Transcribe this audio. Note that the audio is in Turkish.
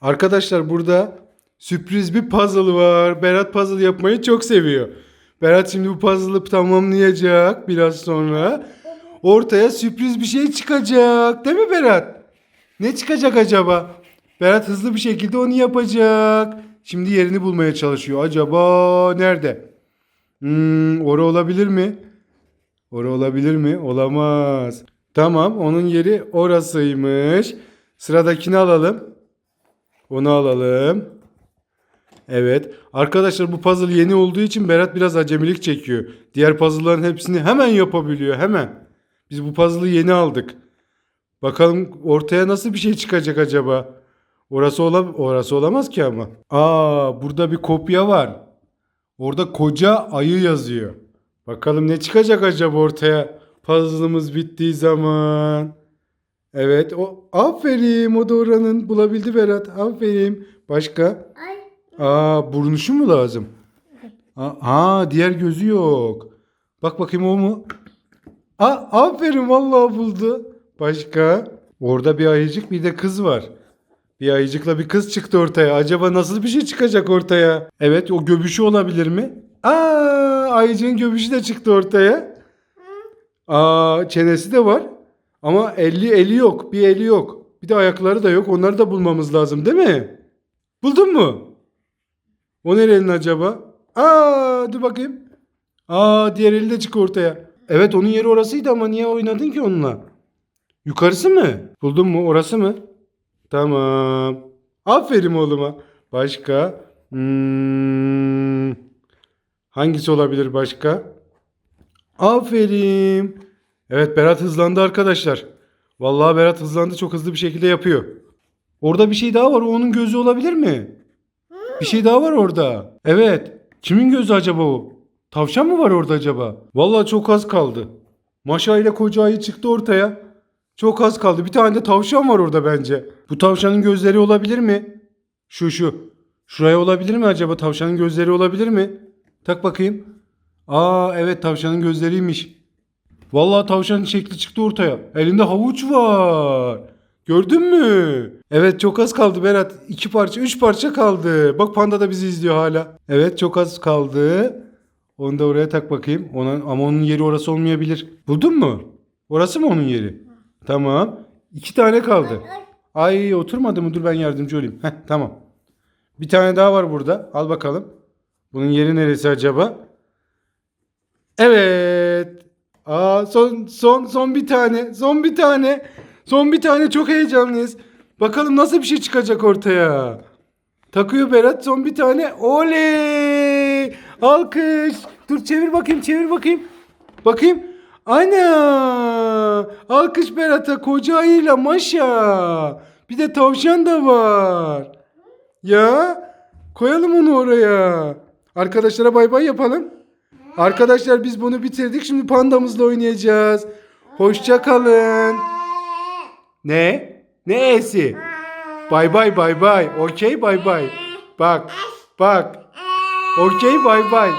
Arkadaşlar burada sürpriz bir puzzle var. Berat puzzle yapmayı çok seviyor. Berat şimdi bu puzzle'ı tamamlayacak biraz sonra. Ortaya sürpriz bir şey çıkacak. Değil mi Berat? Ne çıkacak acaba? Berat hızlı bir şekilde onu yapacak. Şimdi yerini bulmaya çalışıyor. Acaba nerede? Hmm, ora olabilir mi? Ora olabilir mi? Olamaz. Tamam, onun yeri orasıymış. Sıradakini alalım. Onu alalım. Evet. Arkadaşlar bu puzzle yeni olduğu için Berat biraz acemilik çekiyor. Diğer puzzle'ların hepsini hemen yapabiliyor. Hemen. Biz bu puzzle'ı yeni aldık. Bakalım ortaya nasıl bir şey çıkacak acaba? Orası ola orası olamaz ki ama. Aa, burada bir kopya var. Orada koca ayı yazıyor. Bakalım ne çıkacak acaba ortaya? Puzzle'ımız bittiği zaman. Evet, o aferin o da oranın bulabildi Berat. Aferin. Başka? Ay. Aa, burnuşu mu lazım? Aa, diğer gözü yok. Bak bakayım o mu? Aa, aferin vallahi buldu. Başka? Orada bir ayıcık bir de kız var. Bir ayıcıkla bir kız çıktı ortaya. Acaba nasıl bir şey çıkacak ortaya? Evet o göbüşü olabilir mi? Aa ayıcığın göbüşü de çıktı ortaya. Aa çenesi de var. Ama eli eli yok. Bir eli yok. Bir de ayakları da yok. Onları da bulmamız lazım değil mi? Buldun mu? O nerenin acaba? Aa dur bakayım. Aa diğer eli de çık ortaya. Evet onun yeri orasıydı ama niye oynadın ki onunla? Yukarısı mı? Buldun mu? Orası mı? Tamam. Aferin oğluma. Başka? Hmm. Hangisi olabilir başka? Aferin. Evet Berat hızlandı arkadaşlar. Vallahi Berat hızlandı çok hızlı bir şekilde yapıyor. Orada bir şey daha var. O onun gözü olabilir mi? Bir şey daha var orada. Evet. Kimin gözü acaba o? Tavşan mı var orada acaba? Vallahi çok az kaldı. Maşa ile koca ayı çıktı ortaya. Çok az kaldı. Bir tane de tavşan var orada bence. Bu tavşanın gözleri olabilir mi? Şu şu. Şuraya olabilir mi acaba? Tavşanın gözleri olabilir mi? Tak bakayım. Aa evet tavşanın gözleriymiş. Vallahi tavşanın şekli çıktı ortaya. Elinde havuç var. Gördün mü? Evet çok az kaldı Berat. İki parça, üç parça kaldı. Bak panda da bizi izliyor hala. Evet çok az kaldı. Onu da oraya tak bakayım. Ona, ama onun yeri orası olmayabilir. Buldun mu? Orası mı onun yeri? Tamam. İki tane kaldı. Ay oturmadı mı? Dur ben yardımcı olayım. Heh, tamam. Bir tane daha var burada. Al bakalım. Bunun yeri neresi acaba? Evet. Aa son son son bir tane. Son bir tane. Son bir tane çok heyecanlıyız. Bakalım nasıl bir şey çıkacak ortaya. Takıyor Berat son bir tane. Oley! Alkış. Dur çevir bakayım çevir bakayım. Bakayım. Ana! Alkış Berat'a koca ayıyla maşa. Bir de tavşan da var. Ya koyalım onu oraya. Arkadaşlara bay bay yapalım. Arkadaşlar biz bunu bitirdik. Şimdi pandamızla oynayacağız. Hoşça kalın. Ne? Ne esi? Bay bay bay bay. Okey bay bay. Bak. Bak. Okey bay bay.